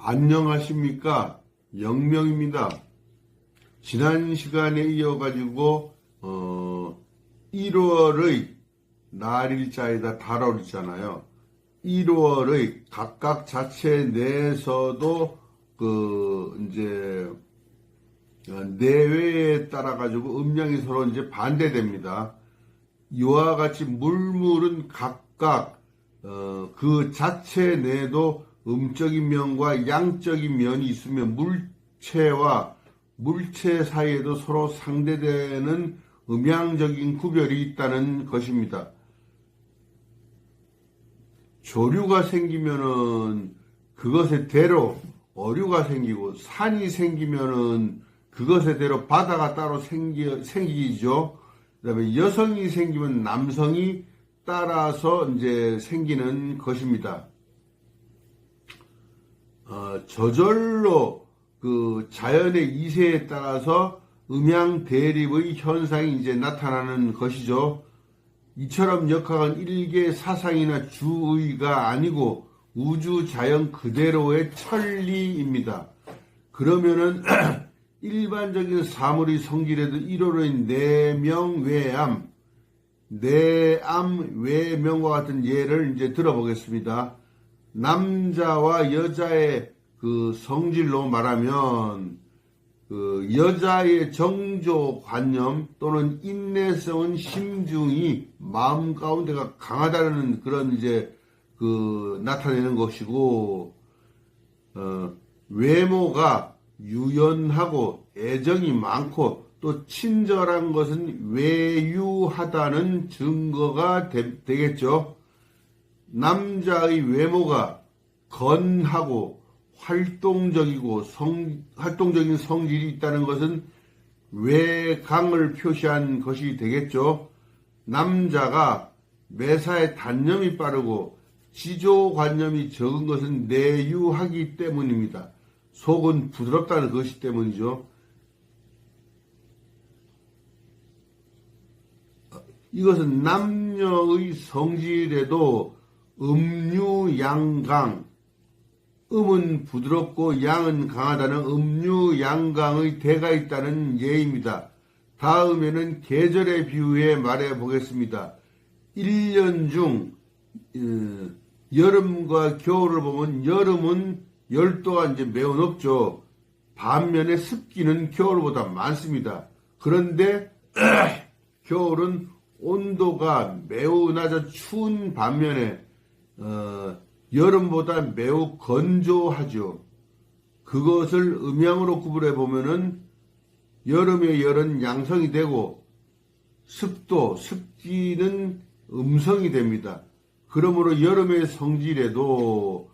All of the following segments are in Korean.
안녕하십니까 영명입니다. 지난 시간에 이어가지고 어 1월의 날일자에다 달월 있잖아요. 1월의 각각 자체 내에서도 그 이제 어, 내외에 따라 가지고 음량이 서로 이제 반대됩니다. 이와 같이 물물은 각각 어, 그 자체 내에도 음적인 면과 양적인 면이 있으면 물체와 물체 사이에도 서로 상대되는 음양적인 구별이 있다는 것입니다. 조류가 생기면은 그것에 대로 어류가 생기고 산이 생기면은 그것에 대로 바다가 따로 생기, 생기죠. 그 다음에 여성이 생기면 남성이 따라서 이제 생기는 것입니다. 어, 저절로 그 자연의 이세에 따라서 음양 대립의 현상이 이제 나타나는 것이죠. 이처럼 역학은 일개 사상이나 주의가 아니고 우주 자연 그대로의 천리입니다. 그러면은 일반적인 사물의 성질에도 1호로인 내명 외암, 내암 외명과 같은 예를 이제 들어보겠습니다. 남자와 여자의 그 성질로 말하면 그 여자의 정조 관념 또는 인내성은 심중이 마음 가운데가 강하다는 그런 이제 그 나타내는 것이고 어, 외모가 유연하고 애정이 많고 또 친절한 것은 외유하다는 증거가 되, 겠죠 남자의 외모가 건하고 활동적이고 성, 활동적인 성질이 있다는 것은 외강을 표시한 것이 되겠죠. 남자가 매사에 단념이 빠르고 지조관념이 적은 것은 내유하기 때문입니다. 속은 부드럽다는 것이 때문이죠. 이것은 남녀의 성질에도 음유양강, 음은 부드럽고 양은 강하다는 음유양강의 대가 있다는 예입니다. 다음에는 계절의 비유에 말해 보겠습니다. 1년 중 어, 여름과 겨울을 보면 여름은 열도가 이제 매우 높죠. 반면에 습기는 겨울보다 많습니다. 그런데 겨울은 온도가 매우 낮아 추운 반면에 어, 여름보다 매우 건조하죠. 그것을 음양으로 구분해 보면은 여름의 열은 양성이 되고 습도, 습기는 음성이 됩니다. 그러므로 여름의 성질에도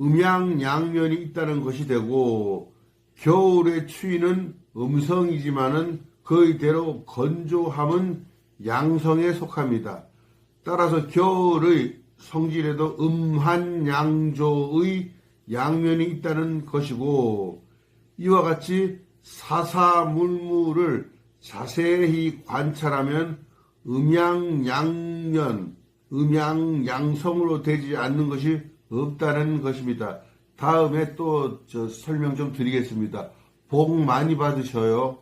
음양 양면이 있다는 것이 되고 겨울의 추위는 음성이지만은 그의대로 건조함은 양성에 속합니다. 따라서 겨울의 성질에도 음한 양조의 양면이 있다는 것이고 이와 같이 사사물물을 자세히 관찰하면 음양양면, 음양양성으로 되지 않는 것이 없다는 것입니다. 다음에 또 설명 좀 드리겠습니다. 복 많이 받으셔요.